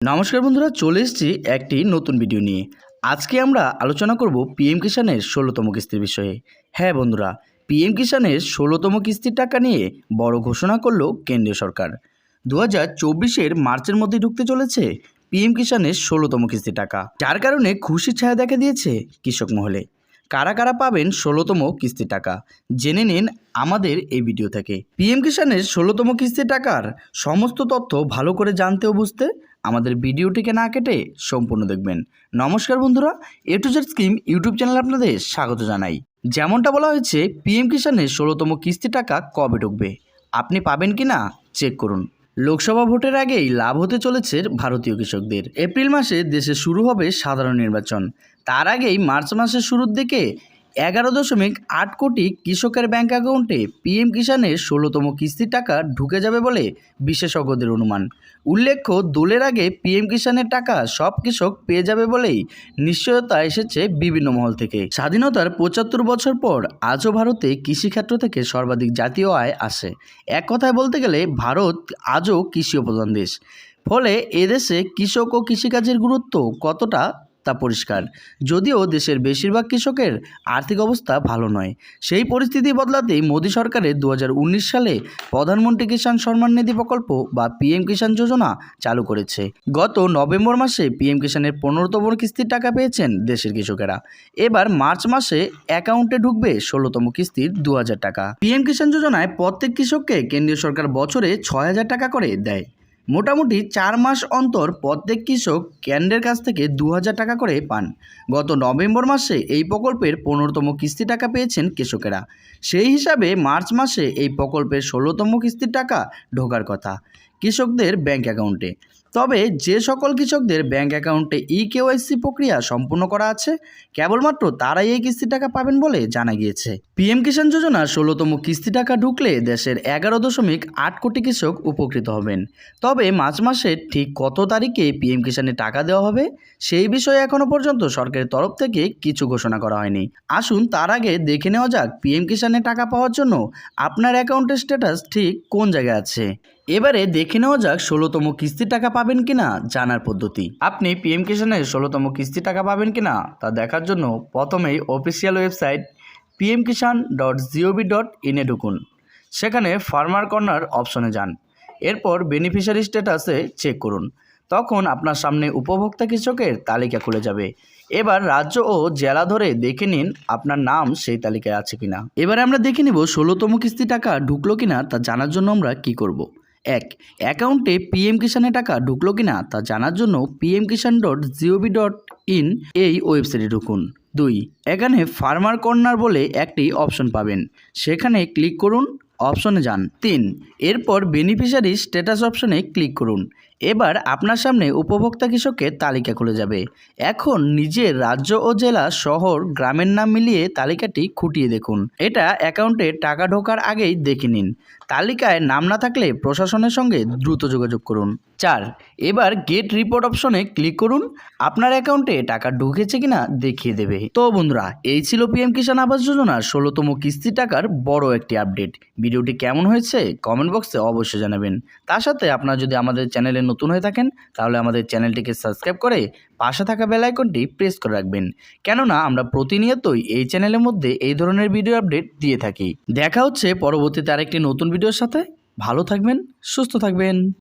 নমস্কার বন্ধুরা, চলে এসেছি একটি নতুন ভিডিও নিয়ে। আজকে আমরা আলোচনা করব পিএম কিষাণের ষোলোতম কিস্তির বিষয়ে। হ্যাঁ বন্ধুরা পিএম কিষাণের ষোলোতম কিস্তির টাকা নিয়ে বড় ঘোষণা করল কেন্দ্রীয় সরকার। দু হাজার চব্বিশের মার্চের মধ্যে ঢুকতে চলেছে পিএম কিষানের ষোলোতম কিস্তির টাকা। যার কারণে খুশির ছায়া দেখা দিয়েছে কৃষক মহলে। কারা কারা পাবেন ষোলোতম কিস্তি টাকা, জেনে নিন আমাদের এই ভিডিও থেকে। পিএম কিষাণের ষোলোতম কিস্তি টাকার সমস্ত তথ্য ভালো করে জানতে ও বুঝতে আমাদের ভিডিওটিকে না কেটে সম্পূর্ণ দেখবেন। নমস্কার বন্ধুরা A to Z scheme YouTube channel আপনাদের স্বাগত জানাই। যেমনটা বলা হয়েছে পিএম কিষানের ষোলোতম কিস্তি টাকা কবে ঢুকবে? আপনি পাবেন কি না চেক করুন। লোকসভা ভোটের আগেই লাভ হতে চলেছে ভারতীয় কৃষকদের। এপ্রিল মাসে দেশে শুরু হবে সাধারণ নির্বাচন। তার আগেই মার্চ মাসের শুরুর দিকে এগারো দশমিক আট কোটি কৃষকের ব্যাংক অ্যাকাউন্টে পিএম কিষাণের ষোলোতম কিস্তির টাকা ঢুকে যাবে বলে বিশেষজ্ঞদের অনুমান। উল্লেখ্য, দোলের আগে পিএম কিষাণের টাকা সব কৃষক পেয়ে যাবে বলেই নিশ্চয়তা এসেছে বিভিন্ন মহল থেকে। স্বাধীনতার পঁচাত্তর বছর পর আজও ভারতে কৃষিক্ষেত্র থেকে সর্বাধিক জাতীয় আয় আসে। এক কথায় বলতে গেলে ভারত আজও কৃষি প্রধান দেশ। ফলে এদেশে কৃষক ও কৃষিকাজের গুরুত্ব কতটা তা পরিষ্কার। যদিও দেশের বেশিরভাগ কৃষকের আর্থিক অবস্থা ভালো নয়। সেই পরিস্থিতি বদলাতেই মোদী সরকারের দু হাজার উনিশ সালে প্রধানমন্ত্রী কিষাণ সম্মান নিধি প্রকল্প বা পিএম কিষাণ যোজনা চালু করেছে। গত নভেম্বর মাসে পিএম কিষাণের পনেরোতম কিস্তির টাকা পেয়েছেন দেশের কৃষকেরা। এবার মার্চ মাসে অ্যাকাউন্টে ঢুকবে ষোলোতম কিস্তির দু হাজার টাকা। পিএম কিষাণ যোজনায় প্রত্যেক কৃষককে কেন্দ্রীয় সরকার বছরে ছয় হাজার টাকা করে দেয়। মোটামুটি চার মাস অন্তর প্রত্যেক কৃষক কেন্দ্রের কাছ থেকে দু হাজার টাকা করে পান। গত নভেম্বর মাসে এই প্রকল্পের পনেরোতম কিস্তি টাকা পেয়েছেন কৃষকেরা। সেই হিসাবে মার্চ মাসে এই প্রকল্পের ষোলোতম কিস্তির টাকা ঢোকার কথা। কৃষকদের ব্যাংক অ্যাকাউন্টে। তবে যে সকল কৃষকদের ব্যাংক অ্যাকাউন্টে ই কেওয়াইসি প্রক্রিয়া সম্পূর্ণ করা আছে, কেবলমাত্র তারাই এই কিস্তি টাকা পাবেন বলে জানা গিয়েছে। পিএম কিষাণ যোজনার ষোলোতম কিস্তি টাকা ঢুকলে দেশের এগারো দশমিক আট কোটি কৃষক উপকৃত হবেন। তবে মার্চ মাসের ঠিক কত তারিখে পিএম কিষাণে টাকা দেওয়া হবে, সেই বিষয়ে এখনও পর্যন্ত সরকারের তরফ থেকে কিছু ঘোষণা করা হয়নি। আসুন তার আগে দেখে নেওয়া যাক পিএম কিষাণে টাকা পাওয়ার জন্য আপনার অ্যাকাউন্টের স্ট্যাটাস ঠিক কোন জায়গায় আছে। এবারে দেখে নেওয়া যাক ষোলোতম কিস্তির টাকা পাবেন কিনা জানার পদ্ধতি। আপনি পিএম কিষাণের ষোলোতম কিস্তি টাকা পাবেন কিনা তা দেখার জন্য প্রথমেই official website PM Kisan dot gov dot ইনে ঢুকুন। সেখানে ফার্মার কর্নার অপশনে যান। এরপর বেনিফিশিয়ারি স্ট্যাটাসে চেক করুন। তখন আপনার সামনে উপভোক্তা কৃষকের তালিকা খুলে যাবে। এবার রাজ্য ও জেলা ধরে দেখে নিন আপনার নাম সেই তালিকায় আছে কিনা। এবারে আমরা দেখে নিব ষোলোতম কিস্তি টাকা ঢুকলো কিনা তা জানার জন্য আমরা কি করব। এক, অ্যাকাউন্টে পিএম কিষানের টাকা ঢুকলো কি না তা জানার জন্য PM Kisan dot gov dot in এই ওয়েবসাইটে ঢুকুন। দুই, এখানে ফার্মার কর্নার বলে একটি অপশন পাবেন। সেখানে ক্লিক করুন, অপশনে যান। তিন, এরপর বেনিফিশিয়ারি স্ট্যাটাস অপশনে ক্লিক করুন। এবার আপনার সামনে উপভোক্তা কৃষকের তালিকা খুলে যাবে। এখন নিজের রাজ্য ও জেলা, শহর, গ্রামের নাম মিলিয়ে তালিকাটি খুঁটিয়ে দেখুন। এটা অ্যাকাউন্টে টাকা ঢোকার আগেই দেখে নিন। তালিকায় নাম না থাকলে প্রশাসনের সঙ্গে দ্রুত যোগাযোগ করুন। চার, এবার গেট রিপোর্ট অপশনে ক্লিক করুন। আপনার অ্যাকাউন্টে টাকা ঢুকেছে কিনা দেখিয়ে দেবে। তো বন্ধুরা, এই ছিল পিএম কিষাণ আবাস যোজনার ষোলোতম কিস্তি টাকার বড় একটি আপডেট ভিডিওটি কেমন হয়েছে কমেন্ট বক্সে অবশ্যই জানাবেন। তার সাথে আপনারা যদি আমাদের চ্যানেলে নতুন হয়ে থাকেন, তাহলে আমাদের চ্যানেলটিকে সাবস্ক্রাইব করে পাশে থাকা বেল আইকনটি প্রেস করে রাখবেন। কেননা, আমরা প্রতিনিয়তই এই চ্যানেলের মধ্যে এই ধরনের ভিডিও আপডেট দিয়ে থাকি। দেখা হচ্ছে পরবর্তীতে আরেকটি নতুন ভিডিওর সাথে ভালো থাকবেন সুস্থ থাকবেন।